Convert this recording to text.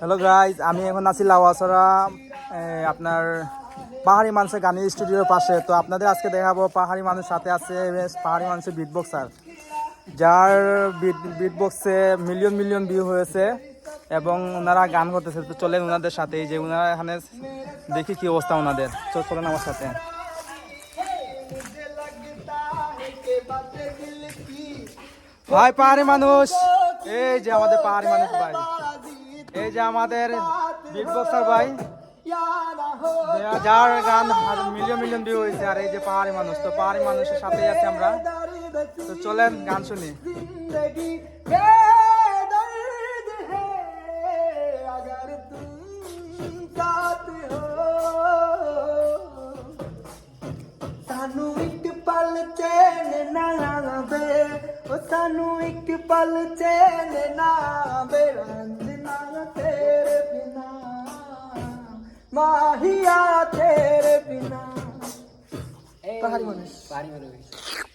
Hello guys আমি এখন আছি লাওয়াছড়া আপনার পাহাড়ি মানুষের গানের স্টুডিওর পাশে। তো আপনাদের আজকে দেখাবো পাহাড়ি মানুষ সাথে আছে পাহাড়ি মানুষের বিট বক্সার যার বিট বিট বক্সে মিলিয়ন মিলিয়ন ভিউ হয়েছে এবং ওনারা গান করতেছে। তো চলেন ওনাদের সাথে যে ওনারা এখানে দেখি কি অবস্থা ওনাদের। তো চলেন আমার সাথে। ভাই, পাহাড়ি মানুষ, এই যে আমাদের পাহাড়ি মানুষ ভাই। এই যে আমাদের বিটবক্সার ভাই যার গান মিলিয়ন মিলিয়ন ভিউ হয়েছে, আর এই যে পাহাড়ি মানুষ, তো পাহাড়ি মানুষের সাথে আছি আমরা। তো চলেন গান শুনি। ਸਾਨੂੰ ਇੱਕ ਪਲ ਚੈਨ ਨਾ ਆਵੇ माहिया तेरे बिना पहाड़ी मनुष्य पहाड़ी मनुष्य